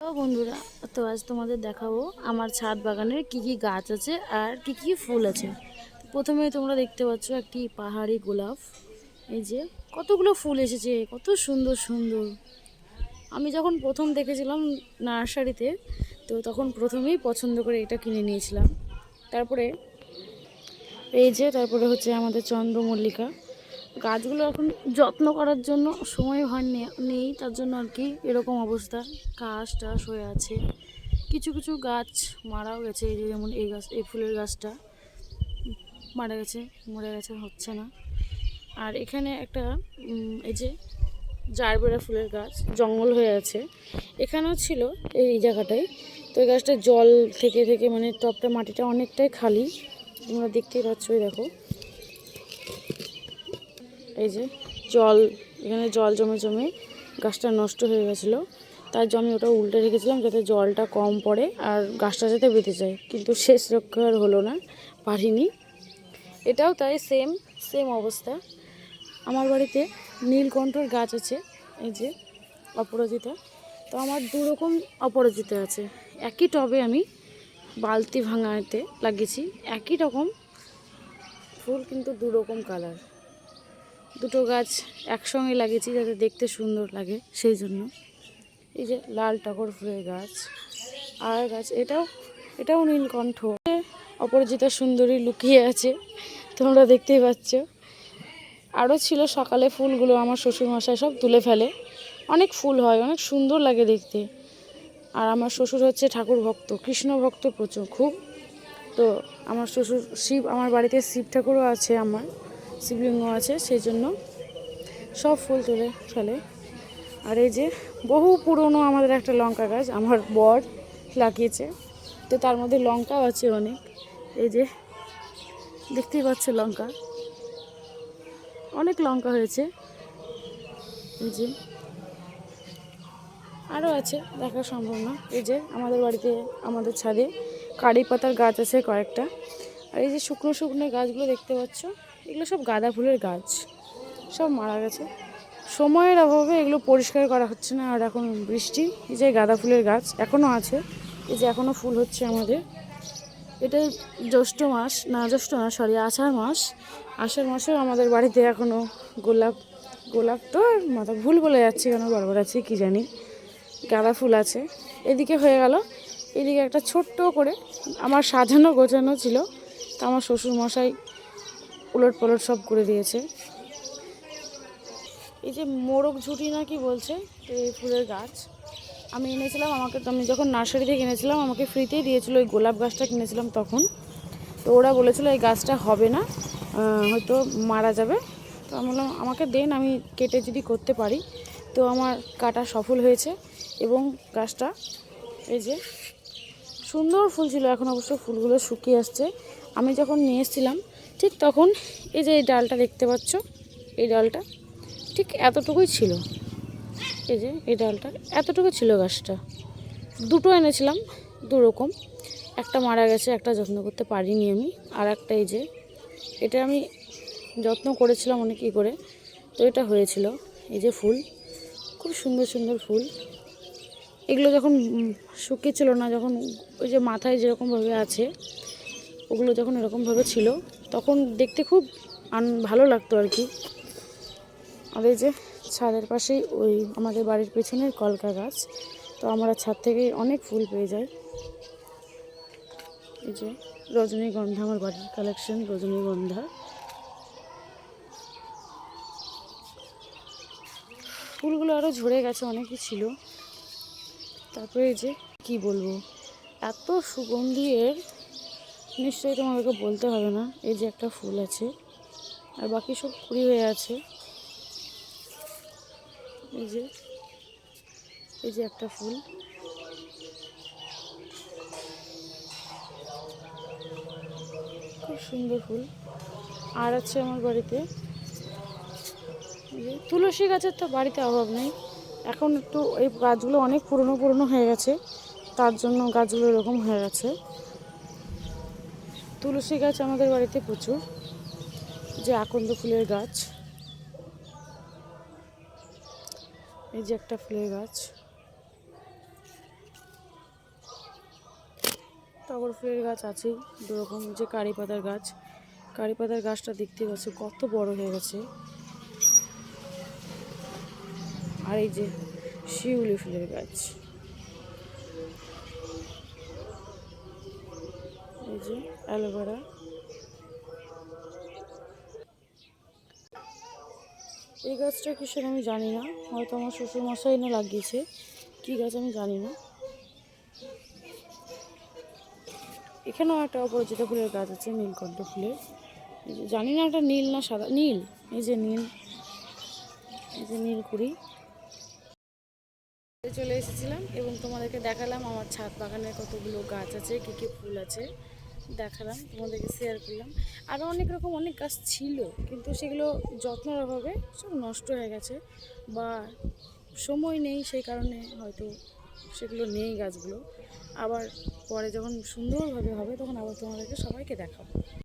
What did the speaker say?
তো বন্ধুরা, তো আজ তোমাদের দেখাবো আমার ছাদ বাগানের কি কি গাছ আছে আর কি কি ফুল আছে। প্রথমে তোমরা দেখতে পাচ্ছ একটি পাহাড়ি গোলাপ। এই যে কতগুলো ফুল এসেছে, কত সুন্দর সুন্দর। আমি যখন প্রথম দেখেছিলাম নার্সারিতে, তো তখন প্রথমেই পছন্দ করে এটা কিনে নিয়েছিলাম। তারপরে এই যে, তারপরে হচ্ছে আমাদের চন্দ্রমল্লিকা। গাছগুলো এখন যত্ন করার জন্য সময় হয় নেই, তার জন্য আর কি এরকম অবস্থা। ঘাস টাস হয়ে আছে। কিছু কিছু গাছ মারাও গেছে, এই যেমন এই গাছ, এই ফুলের গাছটা মারা গেছে, মরে গেছে, হচ্ছে না। আর এখানে একটা এই যে জারবেরা ফুলের গাছ জঙ্গল হয়ে আছে। এখানেও ছিল এই জায়গাটায় তো এই গাছটা জল থেকে থেকে মানে টপটা মাটিটা অনেকটাই খালি। তোমরা দেখতেই পাচ্ছ দেখো। এই যে জল, এখানে জল জমে জমে গাছটা নষ্ট হয়ে গেছিল। তার আমি ওটা উল্টে রেখেছিলাম যাতে জলটা কম পড়ে আর গাছটা যাতে বেঁচে যায়। কিন্তু শেষ রক্ষা আর হলো না, পারিনি। এটাও তাই সেম সেম অবস্থা। আমার বাড়িতে নীলকণ্ঠর গাছ আছে, এই যে অপরাজিতা। তো আমার দু রকম অপরাজিতা আছে। একই টবে আমি বালতি ভাঙাতে লাগিয়েছি। একই রকম ফুল কিন্তু দু রকম কালার দুটো গাছ একসঙ্গে লাগিয়েছি যাতে দেখতে সুন্দর লাগে সেই জন্য। এই যে লাল টগর ফুলের গাছ আর গাছ, এটাও এটাও নীলকণ্ঠ অপরাজিতা সুন্দরী লুকিয়ে আছে, তোমরা দেখতেই পাচ্ছ। আরও ছিল সকালে ফুলগুলো আমার শ্বশুরমশাই সব তুলে ফেলে। অনেক ফুল হয়, অনেক সুন্দর লাগে দেখতে। আর আমার শ্বশুর হচ্ছে ঠাকুর ভক্ত, কৃষ্ণ ভক্ত প্রচুর, খুব। তো আমার শ্বশুর শিব, আমার বাড়িতে শিব ঠাকুরও আছে আমার। শিবলিঙ্গ আছে সেই জন্য সব ফুল তুলে ফেলে। আর এই যে বহু পুরনো আমাদের একটা লঙ্কা গাছ, আমার বর লাগিয়েছে। তো তার মধ্যে লঙ্কাও আছে অনেক। এই যে দেখতেই পাচ্ছ লঙ্কা। অনেক লঙ্কা হয়েছে। এই যে আরও আছে, দেখা সম্ভব না। এই যে আমাদের বাড়িতে, আমাদের ছাদে কারি পাতার গাছ আছে কয়েকটা। আর এই যে শুকনো শুকনো গাছগুলো দেখতে পাচ্ছ। এগুলো সব গাঁদা ফুলের গাছ। সব মারা গেছে। সময়ের অভাবে এগুলো পরিষ্কার করা হচ্ছে না। আর এখন বৃষ্টি, এই যে গাঁদা ফুলের গাছ এখনও আছে, এই যে এখনও ফুল হচ্ছে আমাদের। এটা জ্যৈষ্ঠ মাস, না জ্যৈষ্ঠ না সরি আষাঢ় মাস। আষাঢ় মাসেও আমাদের বাড়িতে এখনও গোলাপ গোলাপ তো মাথা ভুল বলে যাচ্ছে কেন, বারবার আছে কি জানি। গাঁদা ফুল আছে। এদিকে হয়ে গেল। এদিকে একটা ছোট্ট করে আমার সাজানো গোছানো ছিল। তা আমার শ্বশুর মশাই উলট পালট সব করে দিয়েছে। এই যে মোরগ ঝুটি না কি বলছে? তো এই ফুলের গাছ। আমি এনেছিলাম, আমাকে আমি যখন নার্সারি থেকে কিনেছিলাম আমাকে ফ্রিতেই দিয়েছিল, ওই গোলাপ গাছটা কিনেছিলাম তখন। তো ওরা বলেছিল, এই গাছটা হবে না হয়তো মারা যাবে। তো আমি বললাম, আমাকে দেন, আমি কেটে যদি করতে পারি। তো আমার কাটা সফল হয়েছে এবং গাছটা, এই যে সুন্দর ফুল ছিল। এখন অবশ্য ফুলগুলো শুকিয়ে আসছে। আমি যখন নিয়ে এসেছিলাম ঠিক তখন এই যে এই ডালটা দেখতে পাচ্ছ, এই ডালটা ঠিক এতটুকুই ছিল। এই যে এই ডালটা এতটুকু ছিল গাছটা। দুটো এনেছিলাম দু রকম একটা মারা গেছে, একটা যত্ন করতে পারিনি আমি। আর একটা এই যে, এটা আমি যত্ন করেছিলাম অনেক কী করে। তো এটা হয়েছিল, এই যে ফুল। খুব সুন্দর সুন্দর ফুল। এগুলো যখন শুকিয়েছিল না, যখন ওই যে মাথায় যেরকমভাবে আছে ওগুলো যখন এরকমভাবে ছিল, তখন দেখতে খুব ভালো লাগতো আর কি। আর এই যে ছাদের পাশেই ওই আমাদের বাড়ির পেছনের কলকা গাছ, তো আমরা ছাদ থেকে অনেক ফুল পেয়ে যাই। এই যে রজনীগন্ধা, আমার বাড়ির কালেকশন রজনীগন্ধা। ফুলগুলো আরও ঝরে গেছে, অনেকই ছিল। তারপরে এই যে কি বলব, এত সুগন্ধি এর নিশ্চয়ই তোমাদেরকে বলতে হবে না, এই যে একটা ফুল আছে, আর বাকি সব কুড়ি হয়ে আছে। এই যে এই যে একটা ফুল। খুব সুন্দর ফুল। আর আছে আমার বাড়িতে। তুলসী গাছের তো বাড়িতে অভাব নেই। এখন একটু এই গাছগুলো অনেক পুরনো পুরনো হয়ে গেছে, তার জন্য গাছগুলো এরকম হয়ে গেছে। তুলসী গাছ আমাদের বাড়িতে প্রচুর। যে আকন্দ ফুলের গাছ। এই যে একটা ফুলের গাছ। টগর ফুলের গাছ আছেই, দুরকম যে কারি পাতার গাছ। কারি পাতার গাছটা দেখতে পাচ্ছ, কত বড় হয়ে গেছে। আর এই যে শিউলি ফুলের গাছ। এই যে অ্যালোভেরা। এই গাছটা কিসের আমি জানি না, হয়তো আমার শ্বশুর মশাই এনে লাগিয়েছে। কী গাছ আমি জানি না। এখানেও একটা অপরাজিতা ফুলের গাছ আছে, নীলকণ্ঠ ফুলের। জানি না এটা নীল না সাদা, নীল। এই যে নীল, এই যে নীল কুড়ি। চলে এসেছিলাম এবং তোমাদেরকে দেখালাম আমার ছাদ বাগানের কতগুলো গাছ আছে, কী কী ফুল আছে। দেখালাম, তোমাদেরকে শেয়ার করলাম। আরও অনেক রকম অনেক গাছ ছিল, কিন্তু সেগুলো যত্নের অভাবে সব নষ্ট হয়ে গেছে বা সময় নেই, সেই কারণে হয়তো সেগুলো নেই গাছগুলো। আবার পরে যখন সুন্দরভাবে হবে, তখন আবার তোমাদেরকে সবাইকে দেখাবো।